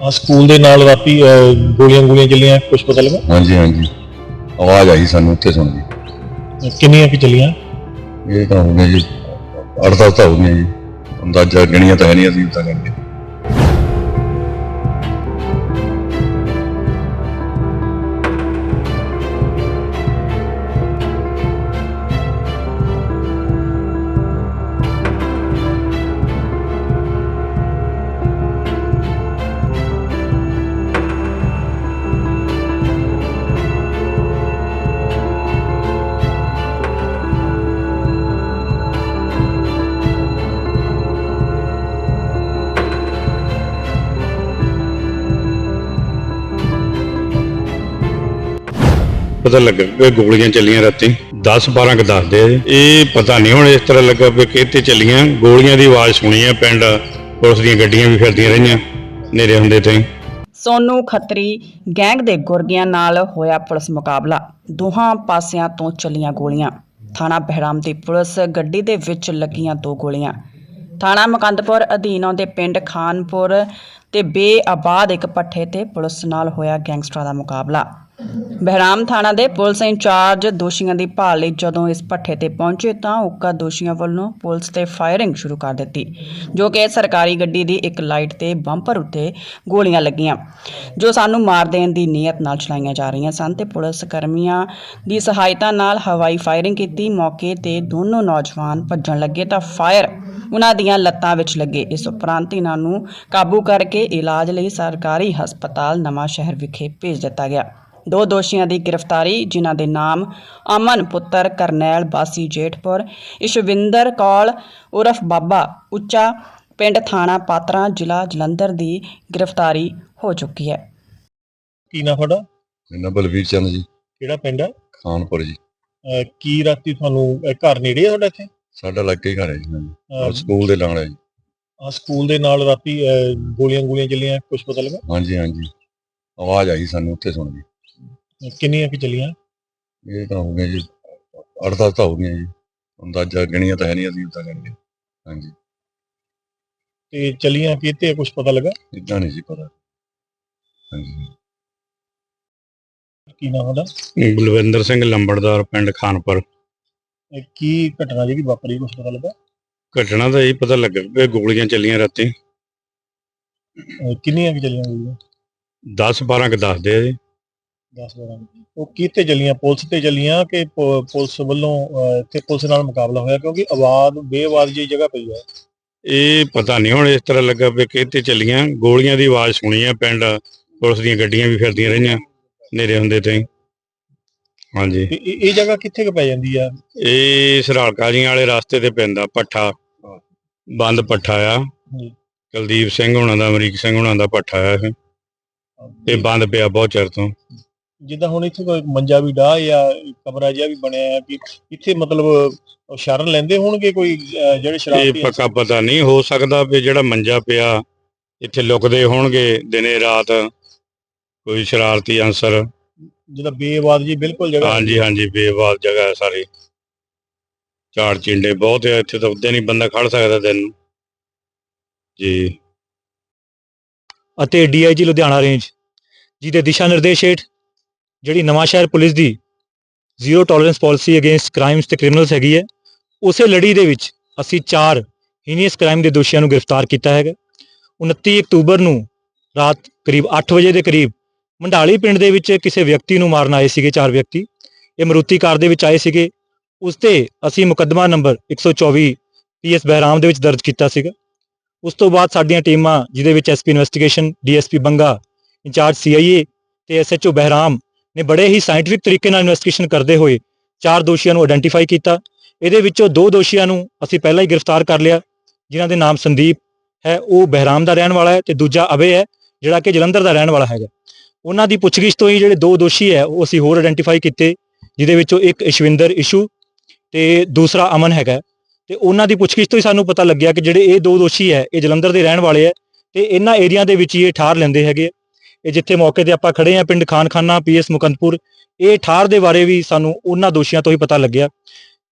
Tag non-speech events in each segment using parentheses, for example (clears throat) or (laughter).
ਆ ਸਕੂਲ ਦੇ ਨਾਲ ਰਾਤੀ ਗੋਲੀਆਂ ਗੋਲੀਆਂ ਚੱਲੀਆਂ ਕੁਝ ਪਤਾ ਲੱਗਾ? ਹਾਂਜੀ ਹਾਂਜੀ। ਆਵਾਜ਼ ਆਈ ਸਾਨੂੰ ਉੱਥੇ ਸੁਣ ਜੀ ਕਿੰਨੀਆਂ ਕਿ ਚੱਲੀਆਂ? ਇਹ ਤਾਂ ਹੋ ਗਿਆ ਜੀ ਅੱਠ ਦਸ ਤਾਂ ਹੋ ਗਈਆਂ ਜੀ। ਅੰਦਾਜ਼ਾ ਗਿਣੀਆਂ ਤਾਂ ਹੈ ਨਹੀਂ ਅਸੀਂ ਤਾਂ ਕਰਕੇ ਪਤਾ ਲੱਗਾ ਕਿ ਗੋਲੀਆਂ ਚੱਲੀਆਂ ਰਾਤੀ। 10 12 ਕ ਦੱਸਦੇ ਆ ਜੀ। ਇਹ ਪਤਾ ਨਹੀਂ ਹੁਣ ਇਸ ਤਰ੍ਹਾਂ ਲੱਗਾ ਵੀ ਕਿਤੇ ਚੱਲੀਆਂ। ਗੋਲੀਆਂ ਦੀ ਆਵਾਜ਼ ਸੁਣੀ ਆ ਪਿੰਡ। ਪੁਲਿਸ ਦੀਆਂ ਗੱਡੀਆਂ ਵੀ ਫਿਰਦੀਆਂ ਰਹੀਆਂ ਨੇਰੇ ਹੁੰਦੇ ਤੇ। ਸੋਨੂ ਖੱਤਰੀ ਗੈਂਗ ਦੇ ਗੁਰਗਿਆਂ ਨਾਲ ਹੋਇਆ ਪੁਲਿਸ ਮੁਕਾਬਲਾ। ਦੋਹਾਂ ਪਾਸਿਆਂ ਤੋਂ ਚੱਲੀਆਂ ਗੋਲੀਆਂ। ਥਾਣਾ ਬਹਿਰਾਮ ਦੀ ਪੁਲਿਸ ਗੱਡੀ ਦੇ ਵਿੱਚ ਲੱਗੀਆਂ ਦੋ ਗੋਲੀਆਂ। ਥਾਣਾ ਮੁਕੰਦਪੁਰ ਅਧੀਨ ਆਉਂਦੇ ਪਿੰਡ ਖਾਨਪੁਰ ਤੇ ਬੇਆਬਾਦ ਇੱਕ ਪੱਠੇ ਤੇ ਪੁਲਿਸ ਨਾਲ ਹੋਇਆ ਗੈਂਗਸਟਰਾਂ ਦਾ ਮੁਕਾਬਲਾ। ਬਹਿਰਾਮ ਥਾਣਾ ਦੇ ਪੁਲਿਸ ਇੰਚਾਰਜ ਦੋਸ਼ੀਆਂ ਦੀ ਭਾਲ ਲਈ ਜਦੋਂ ਇਸ ਪੱਠੇ ਤੇ ਪਹੁੰਚੇ ਤਾਂ ਉੱਕਾ ਦੋਸ਼ੀਆਂ ਵੱਲੋਂ ਪੁਲਿਸ ਤੇ ਫਾਇਰਿੰਗ ਸ਼ੁਰੂ ਕਰ ਦਿੱਤੀ, ਜੋ ਕਿ ਸਰਕਾਰੀ ਗੱਡੀ ਦੀ ਇੱਕ ਲਾਈਟ ਤੇ ਬੰਪਰ ਉੱਤੇ ਗੋਲੀਆਂ ਲੱਗੀਆਂ, ਜੋ ਸਾਨੂੰ ਮਾਰ ਦੇਣ ਦੀ ਨੀਅਤ ਨਾਲ ਚਲਾਈਆਂ ਜਾ ਰਹੀਆਂ ਸਨ ਤੇ ਪੁਲਿਸ ਕਰਮੀਆਂ ਦੀ ਸਹਾਇਤਾ ਨਾਲ ਹਵਾਈ ਫਾਇਰਿੰਗ ਕੀਤੀ। ਮੌਕੇ ਤੇ ਦੋਨੋਂ ਨੌਜਵਾਨ ਭੱਜਣ ਲੱਗੇ ਤਾਂ ਫਾਇਰ ਉਹਨਾਂ ਦੀਆਂ ਲੱਤਾਂ ਵਿੱਚ ਲੱਗੇ। ਇਸ ਉਪਰੰਤ ਇਹਨਾਂ ਨੂੰ ਕਾਬੂ ਕਰਕੇ ਇਲਾਜ ਲਈ ਸਰਕਾਰੀ ਹਸਪਤਾਲ ਨਵਾਂ ਸ਼ਹਿਰ ਵਿਖੇ ਭੇਜ ਦਿੱਤਾ ਗਿਆ। ਦੋ ਦੋਸ਼ੀਆਂ ਦੀ ਗ੍ਰਿਫਤਾਰੀ ਜਿਨ੍ਹਾਂ ਦੇ ਨਾਮ ਅਮਨ ਪੁੱਤਰ ਕਰਨੈਲ ਬਾਸੀ ਜੇਠਪੁਰ ਇਸ਼ਵਿੰਦਰ ਕੌਲ ਉਰਫ ਬਾਬਾ ਉੱਚਾ ਪਿੰਡ ਥਾਣਾ ਪਾਤਰਾ ਜ਼ਿਲ੍ਹਾ ਜਲੰਧਰ ਦੀ ਗ੍ਰਿਫਤਾਰੀ ਹੋ ਚੁੱਕੀ ਹੈ। ਕੀ ਨਾ ਤੁਹਾਡਾ? ਮੇਰਾ ਨਾਂ ਬਲਵੀਰ ਚੰਦ ਜੀ। ਕਿਹੜਾ ਪਿੰਡ ਹੈ? ਖਾਨਪੁਰ ਜੀ। ਅਹ, ਕੀ ਰਾਤੀ ਤੁਹਾਨੂੰ ਅਹ, ਘਰ ਨੇੜੇ ਆ ਤੁਹਾਡਾ ਇੱਥੇ? ਸਾਡਾ ਲੱਗੇ ਘਰ ਹੈ ਜੀ। ਅਹ, ਸਕੂਲ ਦੇ ਨਾਲ ਹੈ ਜੀ। ਆ ਸਕੂਲ ਦੇ ਨਾਲ ਰਾਤੀ ਗੋਲੀਆਂ ਗੋਲੀਆਂ ਚੱਲੀਆਂ ਕੁਝ ਪਤਾ ਲੱਗਾ? ਹਾਂਜੀ ਹਾਂਜੀ। ਆਵਾਜ਼ ਆਈ ਸਾਨੂੰ ਉੱਥੇ ਸੁਣ ਜੀ ਕਿੰਨੀਆਂ ਕਿ ਚੱਲੀਆਂ? ਇਹ ਤਾਂ ਹੋ ਗਿਆ ਜੀ ਅੱਠ ਦਸ ਤਾਂ ਹੋ ਗਈਆਂ ਜੀ। ਅੰਦਾਜ਼ਾ ਗਿਣੀਆਂ ਤਾਂ ਹੈ ਨਹੀਂ ਅਸੀਂ ਤਾਂ ਕਰਕੇ ਹਾਂਜੀ। ਤੇ ਚੱਲੀਆਂ ਕਿਤੇ ਕੁਝ ਪਤਾ ਲੱਗਾ? ਇਦਾਂ ਨਹੀਂ ਸੀ ਪਤਾ। ਹਾਂਜੀ। ਕੀ ਨਾ ਤੁਹਾਡਾ ਬਲਵਿੰਦਰ ਸਿੰਘ ਲੰਬੜਦਾਰ ਪਿੰਡ ਖਾਨਪੁਰ। ਇਹ ਕੀ ਘਟਨਾ ਜਿਹੜੀ ਵਾਪਰੀ ਕੁਝ ਪਤਾ ਲੱਗਾ? ਘਟਨਾ ਦਾ ਇਹ ਪਤਾ ਲੱਗਾ ਕਿ ਗੋਲੀਆਂ ਚੱਲੀਆਂ ਰਾਤੀ। ਅਹ, ਕਿੰਨੀਆਂ ਕਿ ਚੱਲੀਆਂ ਗੋਲੀਆਂ? 10 12 ਕ ਦੱਸਦੇ ਆ ਜੀ। 10 12 ਉਹ ਕਿਤੇ ਚੱਲੀਆਂ ਪੁਲਿਸ ਤੇ ਚੱਲੀਆਂ ਕਿ ਪ- ਪੁਲਿਸ ਵੱਲੋਂ ਅਹ, ਇੱਥੇ ਪੁਲਿਸ ਨਾਲ ਮੁਕਾਬਲਾ ਹੋਇਆ? ਕਿਉਂਕਿ ਆਵਾਜ਼ ਬੇਆਵਾਜ਼ ਜਿਹੀ ਜਗ੍ਹਾ ਪਈ ਹੈ। ਇਹ ਪਤਾ ਨਹੀਂ ਹੁਣ ਇਸ ਤਰ੍ਹਾਂ ਲੱਗਾ ਵੀ ਕਿਤੇ ਚੱਲੀਆਂ। ਗੋਲੀਆਂ ਦੀ ਆਵਾਜ਼ ਸੁਣੀ ਆ ਪਿੰਡ। ਪੁਲਿਸ ਦੀਆਂ ਗੱਡੀਆਂ ਵੀ ਫਿਰਦੀਆਂ ਰਹੀਆਂ ਨੇਰੇ ਹੁੰਦੇ ਤੇ। ਹਾਂਜੀ। ਤੇ ਇਹ ਇਹ ਜਗ੍ਹਾ ਕਿੱਥੇ ਕੁ ਪੈ ਜਾਂਦੀ ਆ? ਇਹ ਸਰਾਲਕਾ ਜੀਆਂ ਵਾਲੇ ਰਸਤੇ ਤੇ ਪੈਂਦਾ ਪੱਠਾ। ਬੰਦ ਪੱਠਾ ਆ। ਜੀ। ਕੁਲਦੀਪ ਸਿੰਘ ਹੁਣਾਂ ਦਾ ਅਮਰੀਕ ਸਿੰਘ ਹੁਣਾਂ ਦਾ ਪੱਠਾ ਆ ਇਹ। ਇਹ ਬੰਦ ਪਿਆ ਬਹੁਤ ਚਿਰ ਤੋਂ। ਜਿੱਦਾਂ ਹੁਣ ਇੱਥੇ ਕੋਈ ਮੰਜਾ ਵੀ ਡਾਹ ਜਾਂ ਕਮਰਾ ਜਿਹਾ ਵੀ ਬਣਿਆ ਹੈ ਕਿ ਇੱਥੇ ਮਤਲਬ ਸ਼ਰਨ ਲੈਂਦੇ ਹੋਣਗੇ ਕੋਈ ਅਹ, ਜਿਹੜੇ ਇਹ ਪੱਕਾ ਪਤਾ ਨਹੀਂ ਹੋ ਸਕਦਾ ਵੀ ਜਿਹੜਾ ਮੰਜਾ ਪਿਆ ਇੱਥੇ ਲੁਕਦੇ ਹੋਣਗੇ ਦਿਨੇ ਰਾਤ ਕੋਈ ਸ਼ਰਾਰਤੀ ਅਨਸਰ। ਜਿਹਦਾ ਬੇਆਵਾਜ਼ ਜੀ ਬਿਲਕੁਲ ਜਗ੍ਹਾ ਹਾਂਜੀ ਹਾਂਜੀ ਬੇਵਾਲ ਜਗ੍ਹਾ ਹੈ ਸਾਰੀ। ਝਾੜ ਚਿੰਡੇ ਬਹੁਤ ਆ ਇੱਥੇ ਤਾਂ ਉੱਦੇ ਨਹੀਂ ਬੰਦਾ ਖੜ ਸਕਦਾ ਦਿਨ ਨੂੰ। ਜੀ। ਅਤੇ ਡੀਆਈਜੀ ਲੁਧਿਆਣਾ ਰੇਂਜ। ਜਿਹਦੇ ਦਿਸ਼ਾ ਨਿਰਦੇਸ਼ ਹੇਠ ਜਿਹੜੀ ਨਵਾਂਸ਼ਹਿਰ ਪੁਲਿਸ ਦੀ zero tolerance policy against crimes ਤੇ ਕ੍ਰਿਮੀਨਲਸ ਹੈਗੀ ਹੈ, ਉਸੇ ਲੜੀ ਦੇ ਵਿੱਚ ਅਸੀਂ ਚਾਰ ਹੀਨੀਅਸ ਕ੍ਰਾਈਮ ਦੇ ਦੋਸ਼ੀਆਂ ਨੂੰ ਗ੍ਰਿਫਤਾਰ ਕੀਤਾ ਹੈਗਾ। 29 ਅਕਤੂਬਰ ਨੂੰ ਰਾਤ ਕਰੀਬ 8 ਵਜੇ ਦੇ ਕਰੀਬ ਮੰਡਾਲੀ ਪਿੰਡ ਦੇ ਵਿੱਚ ਕਿਸੇ ਵਿਅਕਤੀ ਨੂੰ ਮਾਰਨ ਆਏ ਸੀਗੇ ਚਾਰ ਵਿਅਕਤੀ। ਇਹ ਮਰੂਤੀ ਕਾਰ ਦੇ ਵਿੱਚ ਆਏ ਸੀਗੇ। ਉਸ ਤੇ ਅਸੀਂ ਮੁਕੱਦਮਾ ਨੰਬਰ 124 ਪੀਐਸ ਬਹਿਰਾਮ ਦੇ ਵਿੱਚ ਦਰਜ ਕੀਤਾ ਸੀਗਾ। ਉਸ ਤੋਂ ਬਾਅਦ ਸਾਡੀਆਂ ਟੀਮਾਂ, ਜਿਹਦੇ ਵਿੱਚ SP investigation DSP Banga, incharge CIA ਤੇ ਐਸਐਚਓ ਬਹਿਰਾਮ ਨੇ ਬੜੇ ਹੀ ਸਾਇੰਟਿਫਿਕ ਤਰੀਕੇ ਨਾਲ ਇਨਵੈਸਟੀਗੇਸ਼ਨ ਕਰਦੇ ਹੋਏ ਚਾਰ ਦੋਸ਼ੀਆਂ ਨੂੰ ਆਇਡੈਂਟੀਫਾਈ ਕੀਤਾ। ਇਹਦੇ ਵਿੱਚੋਂ ਦੋ ਦੋਸ਼ੀਆਂ ਨੂੰ ਅਸੀਂ ਪਹਿਲਾਂ ਹੀ ਗ੍ਰਿਫਤਾਰ ਕਰ ਲਿਆ, ਜਿਨ੍ਹਾਂ ਦੇ ਨਾਮ ਸੰਦੀਪ ਹੈ, ਉਹ ਬਹਿਰਾਮ ਦਾ ਰਹਿਣ ਵਾਲਾ ਹੈ ਤੇ ਦੂਜਾ ਅਵੇ ਹੈ, ਜਿਹੜਾ ਕਿ ਜਲੰਧਰ ਦਾ ਰਹਿਣ ਵਾਲਾ ਹੈਗਾ। ਉਹਨਾਂ ਦੀ ਪੁੱਛਗਿੱਛ ਤੋਂ ਹੀ ਜਿਹੜੇ ਦੋ ਦੋਸ਼ੀ ਹੈ, ਉਹ ਅਸੀਂ ਹੋਰ ਆਇਡੈਂਟੀਫਾਈ ਕੀਤੇ, ਜਿਹਦੇ ਵਿੱਚੋਂ ਇੱਕ ਇਸ਼ਵਿੰਦਰ ਇਸ਼ੂ ਤੇ ਦੂਸਰਾ ਅਮਨ ਹੈਗਾ। ਤੇ ਉਹਨਾਂ ਦੀ ਪੁੱਛਗਿੱਛ ਤੋਂ ਹੀ ਸਾਨੂੰ ਪਤਾ ਲੱਗਿਆ ਕਿ ਜਿਹੜੇ ਇਹ ਦੋ ਦੋਸ਼ੀ ਹੈ, ਇਹ ਜਲੰਧਰ ਦੇ ਰਹਿਣ ਵਾਲੇ ਹੈ ਤੇ ਇਹਨਾਂ ਏਰੀਆ ਦੇ ਵਿੱਚ ਹੀ ਇਹ ਠਾਰ ਲੈਂਦੇ ਹੈਗੇ ਇਹ ਜਿੱਥੇ ਮੌਕੇ ਤੇ ਆਪਾਂ ਖੜੇ ਆ ਪਿੰਡ ਖਾਨਖਾਨਾ, ਪੀਐਸ ਮੁਕੰਦਪੁਰ, ਇਹ ਠਾਰ ਦੇ ਬਾਰੇ ਵੀ ਸਾਨੂੰ ਉਹਨਾਂ ਦੋਸ਼ੀਆਂ ਤੋਂ ਹੀ ਪਤਾ ਲੱਗਿਆ।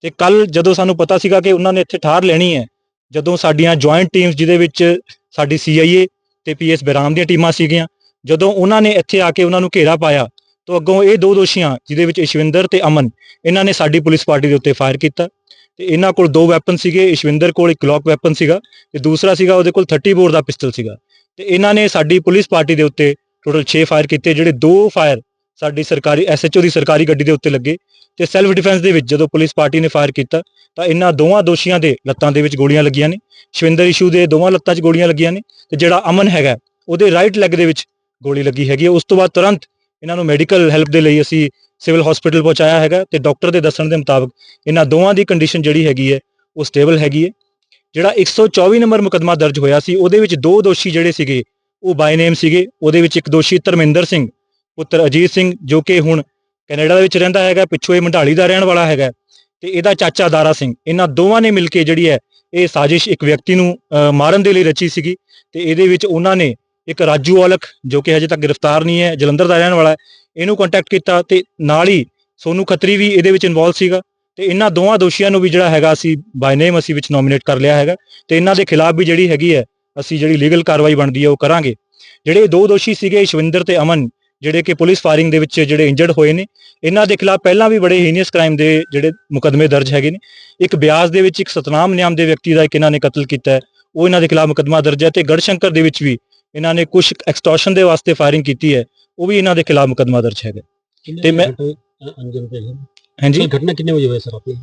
ਤੇ ਕੱਲ ਜਦੋਂ ਸਾਨੂੰ ਪਤਾ ਸੀਗਾ ਕਿ ਉਹਨਾਂ ਨੇ ਇੱਥੇ ਠਾਰ ਲੈਣੀ ਹੈ, ਜਦੋਂ ਸਾਡੀਆਂ ਜੁਆਇੰਟ ਟੀਮਸ ਜਿਹਦੇ ਵਿੱਚ ਸਾਡੀ ਸੀਆਈਏ ਤੇ ਪੀਐਸ ਬਰਾਮ ਦੀਆਂ ਟੀਮਾਂ ਸੀਗੀਆਂ, ਜਦੋਂ ਉਹਨਾਂ ਨੇ ਇੱਥੇ ਆ ਕੇ ਉਹਨਾਂ ਨੂੰ ਘੇਰਾ ਪਾਇਆ, ਤਾਂ ਅੱਗੋਂ ਇਹ ਦੋ ਦੋਸ਼ੀਆਂ, ਜਿਹਦੇ ਵਿੱਚ ਇਸ਼ਵਿੰਦਰ ਤੇ ਅਮਨ, ਇਹਨਾਂ ਨੇ ਸਾਡੀ ਪੁਲਿਸ ਪਾਰਟੀ ਦੇ ਉੱਤੇ ਫਾਇਰ ਕੀਤਾ। ਤੇ ਇਹਨਾਂ ਕੋਲ ਦੋ ਵੈਪਨ ਸੀਗੇ, ਇਸ਼ਵਿੰਦਰ ਕੋਲ ਇੱਕ ਗਲੌਕ ਵੈਪਨ ਸੀਗਾ, ਤੇ ਦੂਸਰਾ ਸੀਗਾ ਉਹਦੇ ਕੋਲ 30 ਬੋਰ ਦਾ ਪਿਸਟਲ ਸੀਗਾ। ਤੇ ਇਹਨਾਂ ਨੇ ਸਾਡੀ ਪੁਲਿਸ ਪਾਰਟੀ ਦੇ ਉੱਤੇ ਟੋਟਲ 6 ਫਾਇਰ ਕੀਤੇ, ਜਿਹੜੇ ਦੋ ਫਾਇਰ ਸਾਡੀ ਸਰਕਾਰੀ ਐਸਐਚਓ ਦੀ ਸਰਕਾਰੀ ਗੱਡੀ ਦੇ ਉੱਤੇ ਲੱਗੇ ਤੇ ਸੈਲਫ ਡਿਫੈਂਸ ਦੇ ਵਿੱਚ ਜਦੋਂ ਪੁਲਿਸ ਪਾਰਟੀ ਨੇ ਫਾਇਰ ਕੀਤਾ, ਤਾਂ ਇਹਨਾਂ ਦੋਵਾਂ ਦੋਸ਼ੀਆਂ ਦੇ ਲੱਤਾਂ ਦੇ ਵਿੱਚ ਗੋਲੀਆਂ ਲੱਗੀਆਂ ਨੇ। ਸ਼ਵਿੰਦਰ ਇਸ਼ੂ ਦੇ ਦੋਵਾਂ ਲੱਤਾਂ 'ਚ ਗੋਲੀਆਂ ਲੱਗੀਆਂ ਨੇ ਤੇ ਜਿਹੜਾ ਅਮਨ ਹੈਗਾ, ਉਹਦੇ ਰਾਈਟ ਲੈਗ ਦੇ ਵਿੱਚ ਗੋਲੀ ਲੱਗੀ ਹੈਗੀ ਹੈ। ਉਸ ਤੋਂ ਬਾਅਦ ਤੁਰੰਤ ਇਹਨਾਂ ਨੂੰ ਮੈਡੀਕਲ ਹੈਲਪ ਦੇ ਲਈ ਅਸੀਂ ਸਿਵਲ ਹਸਪੀਟਲ ਪਹੁੰਚਾਇਆ ਹੈਗਾ ਤੇ ਡਾਕਟਰ ਦੇ ਦੱਸਣ ਦੇ ਮੁਤਾਬਕ ਇਹਨਾਂ ਦੋਵਾਂ ਦੀ ਕੰਡੀਸ਼ਨ ਜਿਹੜੀ ਹੈਗੀ ਹੈ, ਉਹ ਸਟੇਬਲ ਹੈਗੀ ਹੈ। ਜਿਹੜਾ 124 ਨੰਬਰ ਮੁਕਦਮਾ ਦਰਜ ਹੋਇਆ ਸੀ, ਉਹਦੇ ਵਿੱਚ ਦੋ ਦੋਸ਼ੀ ਜਿਹੜੇ ਸੀਗੇ ਉਹ ਬਾਈ ਨੇਮ ਸੀਗੇ, ਉਹਦੇ ਵਿੱਚ ਇੱਕ ਦੋਸ਼ੀ ਧਰਮਿੰਦਰ ਸਿੰਘ, ਪੁੱਤਰ ਅਜੀਤ ਸਿੰਘ, ਜੋ ਕਿ ਹੁਣ ਕੈਨੇਡਾ ਦੇ ਵਿੱਚ ਰਹਿੰਦਾ ਹੈਗਾ, ਪਿੱਛੋਂ ਇਹ ਮੰਡਾਲੀ ਦਾ ਰਹਿਣ ਵਾਲਾ ਹੈਗਾ, ਤੇ ਇਹਦਾ ਚਾਚਾ ਦਾਰਾ ਸਿੰਘ, ਇਹਨਾਂ ਦੋਵਾਂ ਨੇ ਮਿਲ ਕੇ ਜਿਹੜੀ ਹੈ, ਇਹ ਸਾਜ਼ਿਸ਼ ਇੱਕ ਵਿਅਕਤੀ ਨੂੰ ਮਾਰਨ ਦੇ ਲਈ ਰਚੀ ਸੀਗੀ, ਤੇ ਇਹਦੇ ਵਿੱਚ ਉਹਨਾਂ ਨੇ ਇੱਕ ਰਾਜੂ ਔਲਖ, ਜੋ ਕਿ ਹਜੇ ਤੱਕ ਗ੍ਰਿਫਤਾਰ ਨਹੀਂ ਹੈ, ਜਲੰਧਰ ਦਾ ਰਹਿਣ ਵਾਲਾ ਹੈ, ਇਹਨੂੰ ਕੰਟੈਕਟ ਕੀਤਾ, ਤੇ ਨਾਲ ਹੀ ਸੋਨੂ ਖੱਤਰੀ ਵੀ ਇਹਦੇ ਵਿੱਚ ਇਨਵੋਲਵ ਸੀਗਾ, ਤੇ ਇਹਨਾਂ ਦੋਵਾਂ ਦੋਸ਼ੀਆਂ ਨੂੰ ਵੀ ਜਿਹੜਾ ਹੈਗਾ, ਅਸੀਂ ਬਾਈ ਨੇਮ ਅਸੀਂ ਵਿੱਚ ਨੋਮੀਨੇਟ ਕਰ ਲਿਆ ਹੈਗਾ, ਤੇ ਇਹਨਾਂ ਦੇ ਖਿਲਾਫ ਵੀ ਜਿਹੜੀ ਹੈਗੀ ਹੈ ਅਸੀਂ ਜਿਹੜੀ ਲੀਗਲ ਕਾਰਵਾਈ ਬਣਦੀ ਹੈ ਉਹ ਕਰਾਂਗੇ। ਜਿਹੜੇ ਦੋ ਦੋਸ਼ੀ ਸੀਗੇ ਇਸ਼ਵਿੰਦਰ ਤੇ ਅਮਨ ਜਿਹੜੇ ਕਿ ਪੁਲਿਸ ਫਾਇਰਿੰਗ ਦੇ ਵਿੱਚ ਜਿਹੜੇ ਇੰਜਰਡ ਹੋਏ ਨੇ ਇਹਨਾਂ ਦੇ ਖਿਲਾਫ ਪਹਿਲਾਂ ਵੀ ਬੜੇ ਹੀਨੀਅਸ ਕ੍ਰਾਈਮ ਦੇ ਜਿਹੜੇ ਮੁਕਦਮੇ ਦਰਜ ਹੈਗੇ ਨੇ। ਇੱਕ ਬਿਆਸ ਦੇ ਵਿੱਚ ਇੱਕ ਸਤਨਾਮ ਨਿਆਮ ਦੇ ਵਿਅਕਤੀ ਦਾ ਇੱਕ ਇਹਨਾਂ ਨੇ ਕਤਲ ਕੀਤਾ ਹੈ ਉਹ ਇਹਨਾਂ ਦੇ ਖਿਲਾਫ ਮੁਕਦਮਾ ਦਰਜ ਹੈ ਤੇ ਗੜਸ਼ੰਕਰ ਦੇ ਵਿੱਚ ਵੀ ਇਹਨਾਂ ਨੇ ਕੁਝ ਐਕਸਟੋਰਸ਼ਨ ਦੇ ਵਾਸਤੇ ਫਾਇਰਿੰਗ ਕੀਤੀ ਹੈ ਉਹ ਵੀ ਇਹਨਾਂ ਦੇ ਖਿਲਾਫ ਮੁਕਦਮਾ ਦਰਜ ਹੈਗਾ। ਤੇ ਮੈਂ- ਅੰਜਨ ਤੇ ਹਾਂਜੀ? ਘਟਨਾ ਕਿੰਨੇ ਵਜੇ ਹੋਈ ਸਰ ਆਪਣੀ?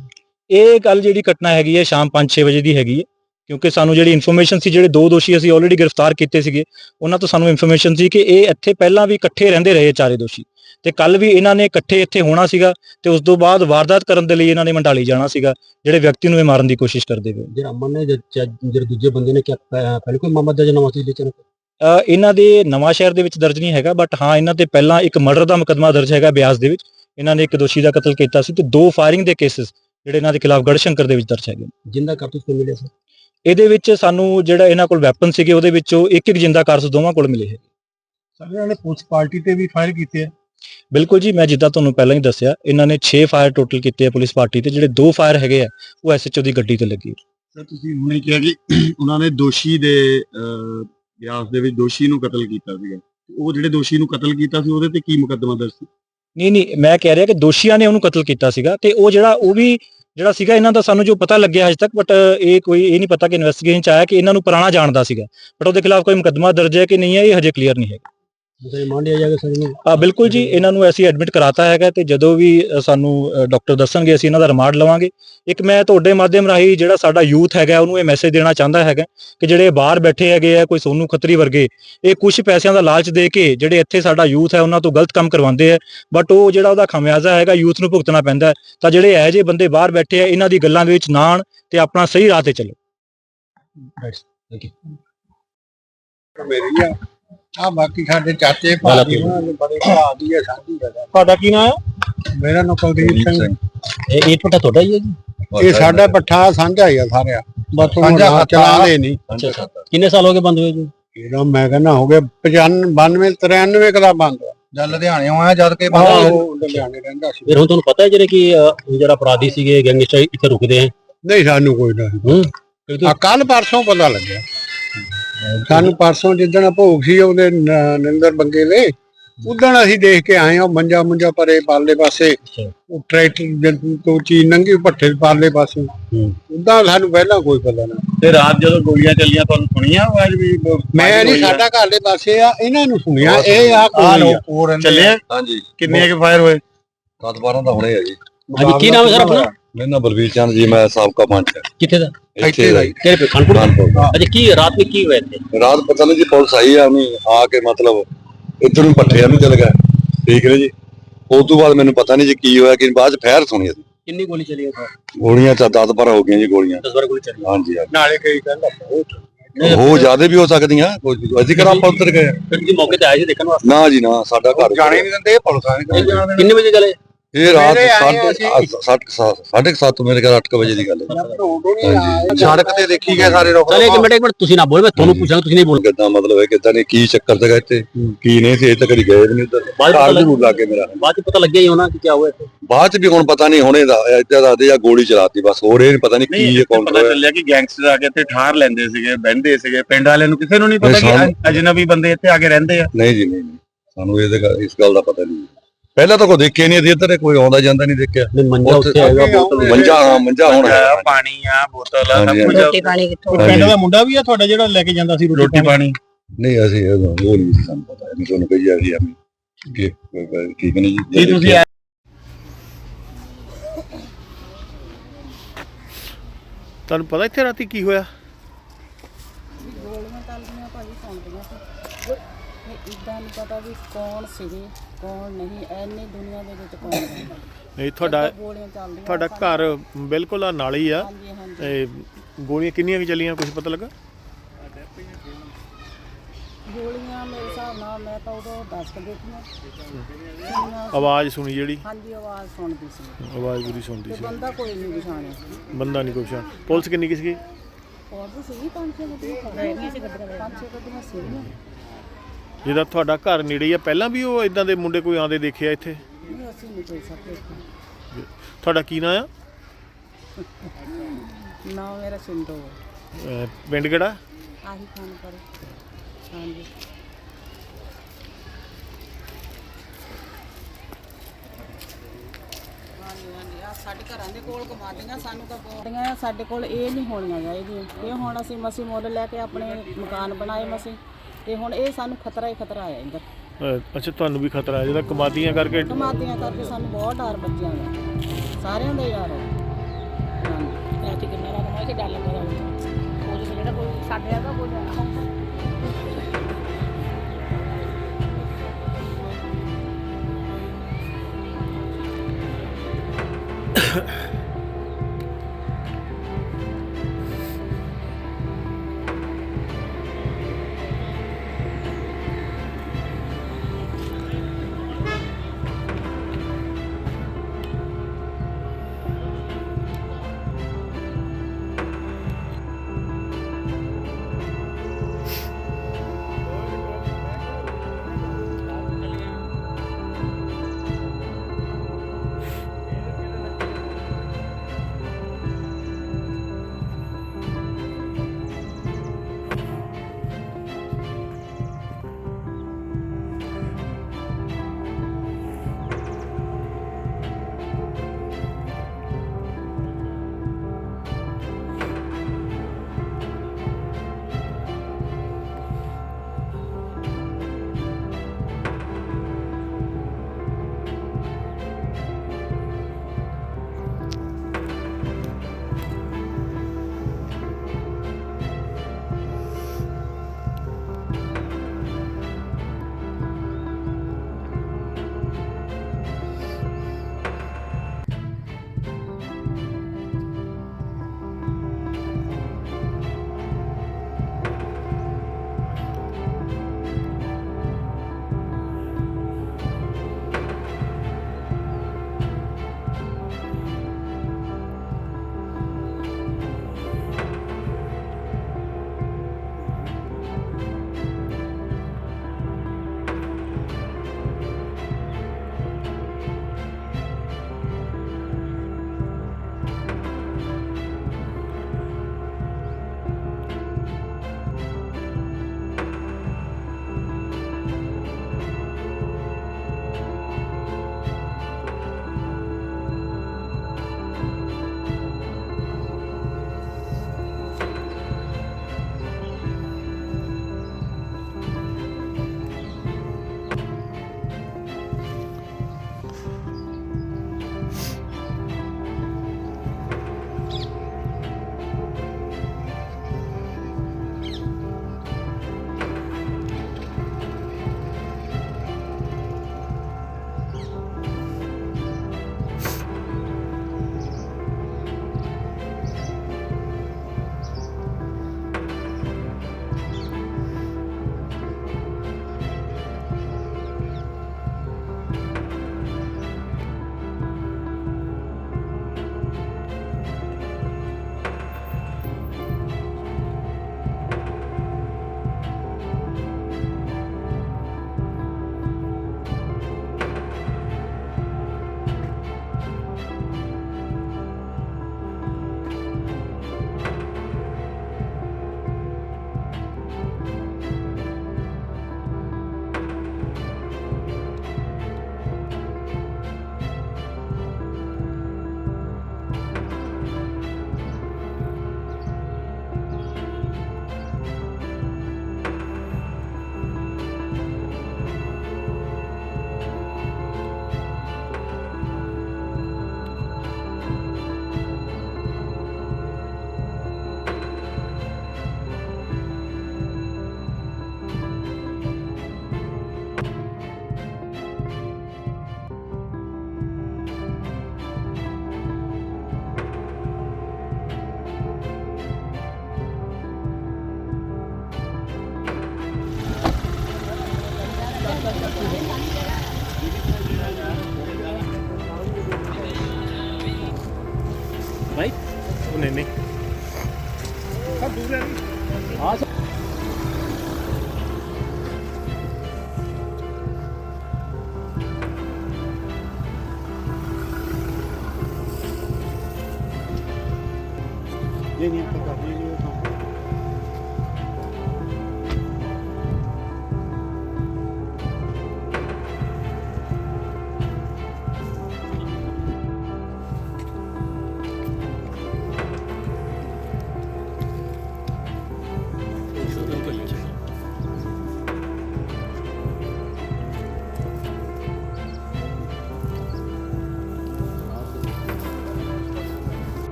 ਇਹ ਗੱਲ ਜਿਹੜੀ ਘਟਨਾ ਹੈਗੀ ਹੈ ਸ਼ਾਮ 5-6 ਵਜੇ ਦੀ ਹੈਗੀ ਹੈ। ਕਿਉਂਕਿ ਸਾਨੂੰ ਜਿਹੜੀ ਇਨਫੋਰਮੇਸ਼ਨ ਸੀ ਜਿਹੜੇ ਦੋ ਦੋਸ਼ੀ ਅਸੀਂ ਆਲਰੇਡੀ ਗ੍ਰਿਫਤਾਰ ਕੀਤੇ ਸੀਗੇ ਉਹਨਾਂ ਤੋਂ ਸਾਨੂੰ ਇਨਫੋਰਮੇਸ਼ਨ ਸੀ ਕਿ ਇਹ ਇੱਥੇ ਪਹਿਲਾਂ ਵੀ ਇਕੱਠੇ ਰਹਿੰਦੇ ਰਹੇ ਚਾਰੇ ਦੋਸ਼ੀ। ਤੇ ਕੱਲ ਵੀ ਇਹਨਾਂ ਨੇ ਇਕੱਠੇ ਇੱਥੇ ਹੋਣਾ ਸੀਗਾ ਤੇ ਉਸ ਤੋਂ ਬਾਅਦ ਵਾਰਦਾਤ ਕਰਨ ਦੇ ਲਈ ਇਹਨਾਂ ਨੇ ਮੰਡਾਲੀ ਜਾਣਾ ਸੀਗਾ ਜਿਹੜੇ ਵਿਅਕਤੀ ਨੂੰ ਇਹ ਮਾਰਨ ਦੀ ਕੋਸ਼ਿਸ਼ ਕਰਦੇ ਪਏ। ਜਿਹੜਾ ਅਮਨ ਨੇ ਜਿਹੜੇ ਦੂਜੇ ਬੰਦੇ ਨੇ ਪ- ਪਹਿਲੇ ਕੋਈ ਮਾਮਲਾ ਦਰਜ ਨਵਾਂ ਸੀ ਲੇਕਿਨ ਇਹਨਾਂ ਦੇ ਨਵਾਂ ਸ਼ਹਿਰ ਦੇ ਵਿੱਚ ਦਰਜ ਨਹੀਂ ਹੈਗਾ ਬਟ ਹਾਂ ਇਹਨਾਂ ਤੇ ਪਹਿਲਾਂ ਇੱਕ ਮਰਡਰ ਦਾ ਮੁਕੱਦਮਾ ਦਰਜ ਹੈਗਾ ਬਿਆਸ ਦੇ ਵਿੱਚ। ਇਹਨਾਂ ਨੇ ਇੱਕ ਦੋਸ਼ੀ ਦਾ ਕਤਲ ਕੀਤਾ ਸੀ ਤੇ ਦੋ ਫਾਇਰਿੰਗ ਦੇ ਕੇਸਿਸ ਜਿਹੜੇ ਇਹਨਾਂ ਦੇ ਖਿਲਾਫ ਗੜਸ਼ੰਕਰ ਦੇ ਵਿੱਚ ਦਰਜ ਹੈਗੇ ਜਿੰਦਾ ਕਾਰਤੂਸ ਤੋਂ ਮਿਲਿਆ ਸਰ ਇਹਦੇ ਵਿੱਚ ਸਾਨੂੰ ਜਿਹੜਾ ਇਹਨਾਂ ਕੋਲ ਵੈਪਨ ਸੀਗੇ ਉਹਦੇ ਵਿੱਚੋਂ ਇੱਕ ਇੱਕ ਜਿੰਦਾ ਕਾਰਸ ਦੋਵਾਂ ਕੋਲ ਮਿਲੇ ਹੈ। ਸਾਡੇ ਇਹਨਾਂ ਨੇ ਪੁਲਿਸ ਪਾਰਟੀ ਤੇ ਵੀ ਫਾਇਰ ਕੀਤੇ ਆ? ਬਿਲਕੁਲ ਜੀ ਮੈਂ ਜਿੱਦਾਂ ਤੁਹਾਨੂੰ ਪਹਿਲਾਂ ਹੀ ਦੱਸਿਆ ਇਹਨਾਂ ਨੇ 6 ਫਾਇਰ ਟੋਟਲ ਕੀਤੇ ਆ ਪੁਲਿਸ ਪਾਰਟੀ ਤੇ ਜਿਹੜੇ ਦੋ ਫਾਇਰ ਹੈਗੇ ਆ ਉਹ ਐਸਐਚਓ ਦੀ ਗੱਡੀ ਤੇ ਲੱਗੀ ਸਰ ਤੁਸੀਂ ਹੁਣੇ ਕਿਹਾ ਕਿ (clears throat) ਉਹਨਾਂ ਨੇ ਦੋਸ਼ੀ ਦੇ ਬਿਆਸ ਦੇ ਵਿੱਚ ਦੋਸ਼ੀ ਨੂੰ ਕਤਲ ਕੀਤਾ ਸੀਗਾ। ਉਹ ਜਿਹੜੇ ਦੋਸ਼ੀ ਨੂੰ ਕਤਲ ਕੀਤਾ ਸੀ ਉਹਦੇ ਤੇ ਕੀ ਮੁਕੱਦਮਾ ਦਰਜ ਸੀ? ਨਹੀਂ ਨਹੀਂ ਮੈਂ ਕਹਿ ਰਿਹਾ ਕਿ ਦੋਸ਼ੀਆਂ ਨੇ ਉਹਨੂੰ ਕਤਲ ਕੀਤਾ ਸੀਗਾ ਤੇ ਉਹ ਜਿਹੜਾ ਉਹ ਵੀ ਜਿਹੜਾ ਸੀਗਾ, ਇਹਨਾਂ ਦਾ ਸਾਨੂੰ ਜੋ ਪਤਾ ਲੱਗਿਆ ਹਜੇ ਤੱਕ ਬਟ ਇਹ ਕੋਈ, ਇਹ ਨਹੀਂ ਪਤਾ ਕਿ ਇਨਵੈਸਟੀਗੇਸ਼ਨ ਚ ਆਇਆ ਕਿ ਇਹਨਾਂ ਨੂੰ ਪੁਰਾਣਾ ਜਾਣਦਾ ਸੀਗਾ। ਬਟ ਉਹਦੇ ਖਿਲਾਫ ਕੋਈ ਮੁਕੱਦਮਾ ਦਰਜ ਹੈ ਕਿ ਨਹੀਂ ਹੈ, ਇਹ ਹਜੇ ਕਲੀਅਰ ਨਹੀਂ ਹੈ ਆ ਬਿਲਕੁਲ ਜੀ। ਇਹਨਾਂ ਨੂੰ ਅਸੀਂ ਐਡਮਿਟ ਕਰਾਤਾ ਹੈਗਾ ਤੇ ਜਦੋਂ ਵੀ ਅ, ਸਾਨੂੰ ਡਾਕਟਰ ਦੱਸਣਗੇ ਅਸੀਂ ਇਹਨਾਂ ਦਾ ਰਿਮਾਂਡ ਲਵਾਂਗੇ। ਇੱਕ ਮੈਂ ਤੁਹਾਡੇ ਮਾਧਿਅਮ ਰਾਹੀਂ ਜਿਹੜਾ ਸਾਡਾ ਯੂਥ ਹੈਗਾ ਉਹਨੂੰ ਇਹ ਮੈਸੇਜ ਦੇਣਾ ਚਾਹੁੰਦਾ ਹੈਗਾ ਕਿ ਜਿਹੜੇ ਬਾਹਰ ਬੈਠੇ ਹੈਗੇ ਆ ਕੋਈ ਸੋਨੂ ਖੱਤਰੀ ਵਰਗੇ ਇਹ ਕੁਝ ਪੈਸਿਆਂ ਦਾ ਲਾਲਚ ਦੇ ਕੇ ਜਿਹੜੇ ਇੱਥੇ ਸਾਡਾ ਯੂਥ ਹੈ ਉਹਨਾਂ ਤੋਂ ਗਲਤ ਕੰਮ ਕਰਵਾਉਂਦੇ ਆ। ਬਟ ਉਹ ਜਿਹੜਾ ਉਹਦਾ ਖਮਿਆਜ਼ਾ ਹੈਗਾ ਯੂਥ ਨੂੰ ਭੁਗਤਣਾ ਪੈਂਦਾ ਹੈ। ਤਾਂ ਜਿਹੜੇ ਇਹੋ ਜਿਹੇ ਬੰਦੇ ਬਾਹਰ ਬੈਠੇ ਆ ਇਹਨਾਂ ਦੀ ਗੱਲਾਂ ਦੇ ਵਿੱਚ ਨਾ ਆਉਣ ਤੇ ਆਪਣਾ ਸਹੀ ਰਾਹ ਤੇ ਚੱਲੋ। ਮੇਰੀ ਆ। ਆ ਬਾਕੀ ਸਾਡੇ ਚਾਚੇ ਭਾਜੀ ਉਹਨਾਂ ਦੇ ਬੜੇ ਭਰਾ ਦੀ ਆ ਸਾਡੀ ਜਗ੍ਹਾ ਤੁਹਾਡਾ ਕੀ ਨਾਮ ਹੈ ਮੇਰਾ ਨਾਮ ਕੁਲਦੀਪ ਸਿੰਘ। ਇਹ ਇਹ ਪਟਾ ਤੁਹਾਡਾ ਹੀ ਹੈ ਜੀ? ਇਹ ਸਾਡਾ ਪੱਠਾ ਸਾਂਝਾ ਹੀ ਆ ਸਾਰਿਆ। ਬਸ ਸਾਂਝਾ ਉਹ ਖਾਤਾ। ਚਲਾਉਂਦੇ ਨਹੀਂ। ਅੱਛਾ ਅੱਛਾ। ਕਿੰਨੇ ਸਾਲ ਹੋ ਗਏ ਬੰਦ ਹੋਏ ਜੀ? ਇਹਦਾ ਮੈਂ ਕਹਿੰਦਾ ਹੋ ਗਿਆ 95 93 ਕਦਾ ਬੰਦ ਹੋਇਆ। ਜਦ ਲੁਧਿਆਣੇ ਆਇਆ ਜਦ ਕੇ ਉਹ ਲੁਧਿਆਣੇ ਰਹਿੰਦਾ ਸੀ। ਫਿਰ ਹੁਣ ਤੁਹਾਨੂੰ ਪਤਾ ਹੈ ਜਿਹੜੇ ਕਿ ਅਹ, ਜਿਹੜਾ ਅਪਰਾਧੀ ਸੀਗੇ ਗੈਂਗਸਟਰ ਇੱਥੇ ਰੁਕਦੇ ਆ? ਨਹੀਂ ਸਾਨੂੰ ਕੋਈ ਨਹੀਂ। ਹੂੰ। ਆ ਕੱਲ ਪਰਸੋਂ ਪਤਾ ਲੱਗਿਆ। ਸਾਨੂੰ ਪਰਸੋਂ ਜਿੱਦਣ ਭੋਗ ਸੀ ਉਹਦੇ ਨਿੰਦਰ ਬੰਗੇ ਦੇ ਉਦਣ ਅਸੀਂ ਦੇਖ ਕੇ ਆਏ ਹਾਂ ਮੰਜਾ ਮੁੰਜਾ ਪਰੇ ਪਾਲੇ ਪਾਸੇ ਉਹ ਟਰੈਕਟਰ ਤੋਂ ਚੀ ਨੰਗੀ ਭੱਠੇ ਦੇ ਪਾਲੇ ਪਾਸੇ। ਉਦਾਂ ਸਾਨੂੰ ਪਹਿਲਾਂ ਕੋਈ ਪਤਾ ਨਾ। ਤੇ ਰਾਤ ਜਦੋਂ ਗੋਲੀਆਂ ਚੱਲੀਆਂ ਤੁਹਾਨੂੰ ਸੁਣੀਆਂ ਆਵਾਜ਼ ਵੀ ਮੈਂ ਨਹੀਂ ਸਾਡਾ ਘਰ ਦੇ ਪਾਸੇ ਆ ਇਹਨਾਂ ਨੂੰ ਸੁਣਿਆ ਇਹ ਆ ਕੋਈ। ਚੱਲੇ ਹਾਂਜੀ। ਕਿੰਨੇ ਕੇ ਫਾਇਰ ਹੋਏ? 10 12 ਤਾਂ ਹੋਣੇ ਆ ਜੀ। ਹਾਂਜੀ ਕੀ ਨਾਮ ਹੈ ਸਰ ਆਪਣਾ? ਮੇਰਾ ਨਾਮ ਬਲਵੀਰ ਚੰਦ ਜੀ ਮੈਂ ਸਾਬਕਾ ਪੰਚ ਹਾਂ। ਕਿੱਥੇ ਦਾ? ਇੱਥੇ ਦਾ ਹੀ, ਕਿਹੜੇ ਪੇ ਖਾਨਪੁਰ ਦਾ? ਅੱਛਾ ਕੀ ਰਾਤ ਵਿੱਚ ਕੀ ਹੋਇਆ ਇੱਥੇ? ਰਾਤ ਪਤਾ ਨਹੀਂ ਜੀ ਪੁਲਿਸ ਆਈ ਆ ਉਹਨੇ ਆ ਕੇ ਮਤਲਬ ਇੱਧਰ ਨੂੰ ਪੱਠਿਆਂ ਨੂੰ ਚਲ ਗਿਆ ਠੀਕ ਹੈ ਜੀ? ਉਸ ਤੋਂ ਬਾਅਦ ਮੈਨੂੰ ਪਤਾ ਨਹੀਂ ਜੀ ਕੀ ਹੋਇਆ ਕਿ ਬਾਅਦ ਚ ਫੈਰ ਸੁਣੀ ਅਸੀਂ। ਕਿੰਨੀ ਗੋਲੀ ਚੱਲੀ ਹੈ ਸਰ ਗੋਲੀਆਂ ਤਾਂ 10 12 ਹੋ ਗਈਆਂ ਜੀ ਗੋਲੀਆਂ। 10 12 ਗੋਲੀ ਚੱਲੀ। ਹਾਂਜੀ ਹਾਂਜੀ। ਨਾਲੇ ਕਈ ਕਹਿੰਦਾ ਬਹੁਤ। ਹੋ ਜ਼ਿਆਦਾ ਵੀ ਹੋ ਸਕਦੀਆਂ ਕੋਈ ਅਸੀਂ ਕਿਹੜਾ ਆਪਾਂ ਉੱਤਰ ਗਏ ਫਿਰ ਤੁਸੀਂ ਮੌਕੇ ਤੇ ਆਏ ਸੀ ਦੇਖਣ ਵਾਸਤੇ? ਨਾ ਜੀ ਨਾ ਸਾਡਾ ਘਰ ਜਾਣੇ ਨਹੀਂ ਦਿੰਦੇ ਪੁਲਿਸ ਵਾਲੇ ਕਿੰਨੇ ਵਜੇ ਗਲੇ ਇਹ ਰਾਤ 7:30 7:30 ਮੇਰੇ ਘਰ 8 ਵਜੇ ਦੀ ਗੱਲ ਹੈ। ਸੜਕ ਤੇ ਦੇਖੀ ਗਏ ਸਾਰੇ ਲੋਕ ਚਲੇ ਇੱਕ ਮਿੰਟ ਇੱਕ ਮਿੰਟ ਤੁਸੀਂ ਨਾ ਬੋਲੋ ਤੁਹਾਨੂੰ ਪੁੱਛਾਂ ਤੁਸੀਂ ਨਹੀਂ ਬੋਲ। ਕਿੱਦਾਂ ਮਤਲਬ ਹੈ ਕਿੱਦਾਂ ਨੇ ਕੀ ਚੱਕਰ ਸੀਗਾ ਇੱਥੇ? ਕੀ ਨਹੀਂ ਸੀ ਇਹ ਤਾਂ ਕਦੀ ਗਏ ਵੀ ਨਹੀਂ ਉੱਧਰ। ਕਾਰ ਜ਼ਰੂਰ ਲੱਗੇ ਮੇਰਾ। ਬਾਅਦ ਚ ਪਤਾ ਲੱਗਿਆ ਹੀ ਹੋਣਾ ਕਿ ਕੀ ਹੋਇਆ ਇੱਥੇ। ਬਾਅਦ ਚ ਵੀ ਹੁਣ ਪਤਾ ਨਹੀਂ ਹੁਣੇ ਦਾ ਇੱਦਾਂ ਦੱਸਦੇ ਜਾਂ ਗੋਲੀ ਚਲਾਤੀ ਬਸ ਹੋਰ ਇਹ ਪਤਾ ਨਹੀਂ ਕੀ ਇਹ ਕੌਣ ਪਤਾ ਚੱਲਿਆ ਕਿ ਗੈਂਗਸਟਰ ਆ ਕੇ ਇੱਥੇ ਠਾਰ ਲੈਂਦੇ ਸੀਗੇ ਬਹਿੰਦੇ ਸੀਗੇ। ਪਿੰਡ ਵਾਲਿਆਂ ਨੂੰ ਕਿਸੇ ਨੂੰ ਨਹੀਂ ਪਤਾ ਕਿ ਅਜਨਬੀ ਬੰਦੇ ਇੱਥੇ ਆ ਕੇ ਰਹਿੰਦੇ ਆ। ਨਹੀਂ ਜੀ ਨਹੀਂ ਸਾਨੂੰ ਇਹਦੇ ਇਸ ਗੱਲ ਦਾ ਪਤਾ ਨਹੀਂ। ਪਹਿਲਾਂ ਤਾਂ ਕੋਈ ਦੇਖਿਆ ਨਹੀਂ ਅਸੀਂ ਇੱਧਰ ਕੋਈ ਆਉਂਦਾ ਜਾਂਦਾ ਨਹੀਂ ਦੇਖਿਆ। ਨਹੀਂ ਮੰਜਾ ਉੱਥੇ- ਆਏਗਾ ਬੋਤਲ ਮੰਜਾ ਹਾਂ ਮੰਜਾ ਹੁਣ ਹੈ ਪਾਣੀ ਆ ਬੋਤਲ ਆ ਸਭ ਕੁਝ ਰੋਟੀ ਪਾਣੀ ਕਿੱਥੋਂ? ਹਾਂਜੀ। ਦਾ ਮੁੰਡਾ ਵੀ ਆ ਤੁਹਾਡਾ ਜਿਹੜਾ ਲੈ ਕੇ ਜਾਂਦਾ ਸੀ ਰੋਟੀ ਪਾਣੀ? ਨਹੀਂ ਅਸੀਂ ਉਹ ਨਹੀਂ ਸੀ ਸਾਨੂੰ ਪਤਾ ਨਹੀਂ ਤੁਹਾਨੂੰ ਕਹੀ ਜਾ ਰਹੀ ਆ ਕਿ ਠੀਕ ਨਹੀਂ ਜੀ? ਤੁਸੀਂ ਤੁਹਾਨੂੰ ਪਤਾ ਇੱਥੇ ਰਾਤੀ ਕੀ ਹੋਇਆ? ਗੋਲੀਆਂ ਚੱਲਦੀਆਂ ਭਾਜੀ ਸੁਣਦੀਆਂ ਸੀ। ਇਦਾਂ ਨਹੀਂ ਪਤਾ ਵੀ ਕੌਣ ਸੀਗੇ ਕੌਣ ਨਹੀਂ ਐਨੀ ਦੁਨੀਆ ਦੇ ਵਿੱਚ ਕੌਣ ਹੈ? ਨਹੀਂ ਤੁਹਾਡਾ ਗੋਲੀਆਂ ਚੱਲਦੀਆਂ ਤੁਹਾਡਾ ਘਰ ਬਿਲਕੁਲ ਆ ਨਾਲ ਹੀ ਆ। ਹਾਂਜੀ ਹਾਂਜੀ। ਇਹ ਗੋਲੀਆਂ ਕਿੰਨੀਆਂ ਕੁ ਚੱਲੀਆਂ ਕੁਝ ਪਤਾ ਲੱਗਾ? ਗੋਲੀਆਂ ਮੇਰੇ ਹਿਸਾਬ ਨਾਲ ਮੈਂ ਤਾਂ ਉਦੋਂ ਦੱਸ ਕੇ ਦੇਖੀਆਂ। ਸੁਣੀਆਂ- ਆਵਾਜ਼ ਸੁਣੀ ਜਿਹੜੀ? ਹਾਂਜੀ ਆਵਾਜ਼ ਸੁਣਦੀ ਸੀ। ਆਵਾਜ਼ ਪੂਰੀ ਸੁਣਦੀ ਤੇ ਸੀ। ਬੰਦਾ ਕੋਈ ਨਹੀਂ ਪਛਾਣਿਆ। ਬੰਦਾ ਨਹੀਂ ਕੁਛ ਪੁਲਿਸ ਕਿੰਨੀ ਕਿਸ ਗਈ ਹੋਰ ਵੀ ਪੰਜ ਛੇ ਗੱਡੀਆਂ। ਰਹਿਣੀਆਂ ਸੀ ਗੱਡੀਆਂ। ਪੰਜ ਛੇ ਗੱਡੀਆਂ ਸੀਗੀਆਂ। ਜਿਹਦਾ ਤੁਹਾਡਾ ਘਰ ਨੇੜੇ ਹੀ ਆ ਪਹਿਲਾਂ ਵੀ ਉਹ ਇਦਾਂ ਦੇ ਮੁੰਡੇ ਕੋਈ ਆਂਦੇ ਦੇਖਿਆ ਇੱਥੇ? ਨਹੀਂ ਅਸੀਂ ਨਹੀਂ ਕੋਈ ਸਭ ਦੇਖਿਆ ਤੁਹਾਡਾ ਕੀ ਨਾਂ ਆ? ਨਾ ਮੇਰਾ ਸਿੰਦੋ ਅਹ ਪਿੰਡ ਕਿਹੜਾ? ਆਹੀ ਹਾਂਜੀ। ਹਾਂਜੀ ਹਾਂਜੀ। ਆ ਸਾਡੇ ਘਰਾਂ ਦੇ ਕੋਲ ਕਮਾਲੀਆਂ ਸਾਨੂੰ ਤਾਂ ਬੋਲੀਆਂ ਸਾਡੇ ਕੋਲ ਇਹ ਨਹੀਂ ਹੋਣੀਆਂ ਚਾਹੀਦੀਆਂ। ਇਹ ਹੁਣ ਅਸੀਂ ਮਸੀਂ ਮੁੱਲ ਲੈ ਕੇ ਆਪਣੇ ਮਕਾਨ ਬਣਾਏ ਮਸੀਂ। ਤੇ ਹੁਣ ਇਹ ਸਾਨੂੰ ਖਤਰਾ ਹੀ ਖਤਰਾ ਆਇਆ ਇੰਦਰ ਅੱਛਾ ਤੁਹਾਨੂੰ ਵੀ ਖਤਰਾ ਹੈ ਜਿਹੜਾ ਕਮਾਦੀਆਂ ਕਰਕੇ ਕਮਾਤੀਆਂ ਕਰਕੇ ਸਾਨੂੰ ਬਹੁਤ ਡਰ ਬੱਚਿਆਂ ਦਾ। ਸਾਰਿਆਂ ਦਾ ਹੀ ਡਰ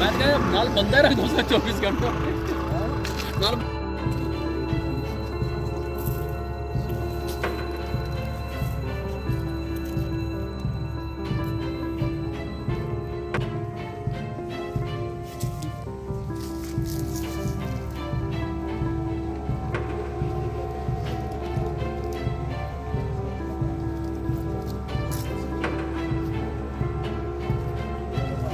ਮੈਂ ਕਹਿੰਦਾ ਨਾਲ ਬੰਦਾ ਰੱਖ ਦੋ 24 ਘੰਟੇ। ਨਾਲ